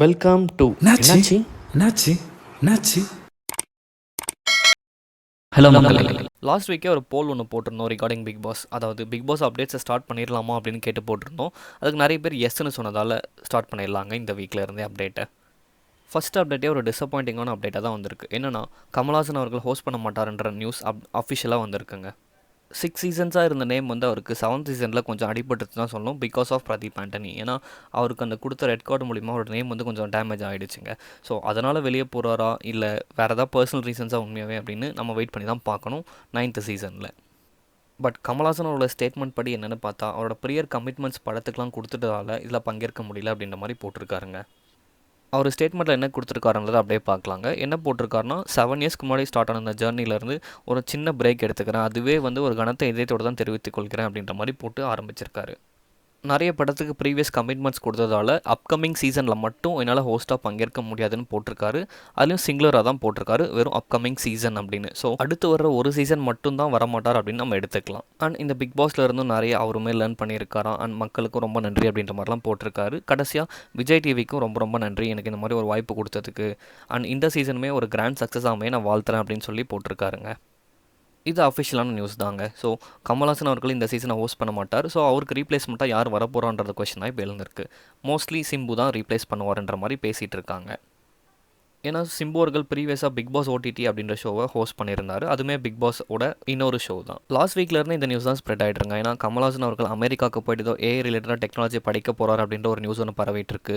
Welcome to என்னாச்சு? என்னாச்சு? என்னாச்சு? ஹலோ மக்களே. லாஸ்ட் வீக்கே ஒரு போல் ஒன்று போட்டிருந்தோம் ரிகார்டிங் பிக் பாஸ் அதாவது பிக் பாஸ் அப்டேட்ஸை ஸ்டார்ட் பண்ணிடலாமா அப்படின்னு கேட்டு போட்டிருந்தோம். அதுக்கு நிறைய பேர் எஸ்ன்னு சொன்னதால் ஸ்டார்ட் பண்ணிடலாங்க இந்த வீக்கில் இருந்தே அப்டேட்டை ஃபர்ஸ்ட் அப்டேட்டே ஒரு டிசப்பாயிண்டிங்கான அப்டேட்டாக தான் வந்திருக்கு. என்னன்னா கமல்ஹாசன் அவர்கள் ஹோஸ்ட் பண்ண மாட்டாருன்ற நியூஸ் அப் அஃபிஷியலாக வந்திருக்குங்க. சிக்ஸ் சீசன்ஸாக இருந்த நேம் வந்து அவருக்கு செவன்த் சீசனில் கொஞ்சம் அடிபட்டு தான் சொல்லணும். பிகாஸ் ஆஃப் பிரதீப் ஆண்டனி ஏன்னா அவருக்கு அந்த கொடுத்த ரெட் கார்டு மூலிமா அவரோட நேம் வந்து கொஞ்சம் டேமேஜ் ஆகிடுச்சுங்க ஸோ அதனால் வெளியே போகிறாரா இல்லை வேறு ஏதாவது பர்சனல் ரீசன்ஸாக உண்மையாகவே அப்படின்னு நம்ம வெயிட் பண்ணி தான் பார்க்கணும் நைன்த்து சீசனில் பட் கமல்ஹாசன் அவரோட ஸ்டேட்மெண்ட் படி என்னென்னு பார்த்தா அவரோட ப்ரியர் கமிட்மெண்ட்ஸ் படத்துக்கெலாம் கொடுத்துட்டதால இதில் பங்கேற்க முடியல அப்படின்ற மாதிரி போட்டிருக்காருங்க. அவர் ஸ்டேட்மெண்ட்டில் என்ன கொடுத்துருக்காருன்றதை அப்படியே பார்க்கலாங்க. என்ன போட்டிருக்காருன்னா செவன் இயர்ஸ்க்கு முன்னாடி ஸ்டார்ட் ஆன அந்த ஜேர்னிலேருந்து ஒரு சின்ன பிரேக் எடுத்துக்கிறேன். அதுவே வந்து ஒரு கணத்தை இதயத்தோடு தான் தெரிவித்துக் கொள்கிறேன் அப்படின்ற மாதிரி போட்டு ஆரம்பிச்சிருக்காரு. நிறைய படத்துக்கு ப்ரீவியஸ் கமிட்மெண்ட்ஸ் கொடுத்ததால அப்கமிங் சீசனில் மட்டும் என்னால் ஹோஸ்ட்டாக பங்கேற்க முடியாதுன்னு போட்டிருக்காரு. அதுலேயும் சிங்குலராக தான் போட்டிருக்காரு. வெறும் அப்கமிங் சீசன் அப்படின்னு. ஸோ அடுத்து வர ஒரு சீசன் மட்டும் தான் வரமாட்டார் அப்படின்னு நம்ம எடுத்துக்கலாம். அண்ட் இந்த பிக் பாஸில் இருந்தும் நிறைய அவருமே லேர்ன் பண்ணியிருக்காராம். அண்ட் மக்களுக்கும் ரொம்ப நன்றி அப்படின்ற மாதிரிலாம் போட்டிருக்காரு. கடைசியாக விஜய் டிவிக்கும் ரொம்ப ரொம்ப நன்றி. எனக்கு இந்த மாதிரி ஒரு வாய்ப்பு கொடுத்ததுக்கு. அண்ட் இந்த சீசனுமே ஒரு கிராண்ட் சக்ஸஸ் நான் வாழ்த்துறேன் அப்படின்னு சொல்லி போட்டிருக்காருங்க. இது அஃபிஷியலான நியூஸ் தாங்க. ஸோ கமல்ஹாசன் அவர்கள் இந்த சீசனை ஹோஸ்ட் பண்ண மாட்டார். ஸோ அவருக்கு ரீப்ளேஸ்மெண்ட்டாக யார் வரப்போகிறான்றது கொஷனாக இப்போ எழுந்திருக்கு. மோஸ்ட்லி சிம்பு தான் ரீப்ளேஸ் பண்ணுவார்ன்ற மாதிரி பேசிகிட்டு இருக்காங்க. ஏன்னா சிம்பு அவர்கள் ப்ரீவியஸாக பிக் பாஸ் ஓடிடி அப்படின்ற ஷோவை ஹோஸ்ட் பண்ணியிருந்தார். அதுவுமே பிக் பாஸோட இன்னொரு ஷோ தான். லாஸ்ட் வீக்லேருந்து இந்த நியூஸ் தான் ஸ்ப்ரெட் ஆகிட்டு ஏன்னா கமல்ஹாசன் அவர்கள் அமெரிக்காவுக்கு போயிட்டு ஏதோ ஏ ரிலேட்டடாக டெக்னாலஜி படிக்க போகிறார் அப்படின்ற ஒரு நியூஸ் ஒன்று பரவிட்டு இருக்கு.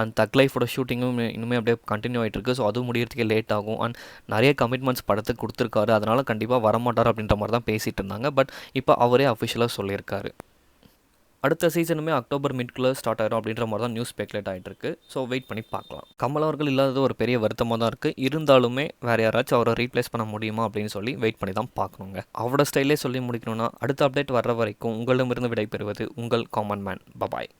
அண்ட் தக் லைஃபோட ஷூட்டிங்கும் இன்னுமே அப்படியே கண்டினியூ ஆகிட்டு இருக்கு. ஸோ அதுவும் முடியறதுக்கே லேட் ஆகும். அண்ட் நிறைய கமிட்மெண்ட்ஸ் படத்துக்கு கொடுத்துருக்காரு. அதனால் கண்டிப்பாக வரமாட்டார் அப்படின்ற மாதிரி தான் பேசிகிட்டு இருந்தாங்க. பட் இப்போ அவரே அஃபிஷியலாக சொல்லியிருக்காரு. அடுத்த சீசனுமே அக்டோபர் மிட்குள்ளே ஸ்டார்ட் ஆயிரும் அப்படின்ற மாதிரி தான் நியூஸ் ஸ்பெகுலேட் ஆகிட்டு இருக்கு. ஸோ வெயிட் பண்ணி பார்க்கலாம். கமல் அவர்கள் இல்லாதது ஒரு பெரிய வருத்தமாக தான் இருக்குது இருந்தாலுமே வேறு யாராச்சும் அவரை ரீப்ளேஸ் பண்ண முடியுமா அப்படின்னு சொல்லி வெயிட் பண்ணி தான் பார்க்கணுங்க. அவரோட ஸ்டைலே சொல்லி முடிக்கணும்னா அடுத்த அப்டேட் வர்ற வரைக்கும் உங்களிடமிருந்து விடைபெறுவது உங்கள் காமன் மேன் பபாய்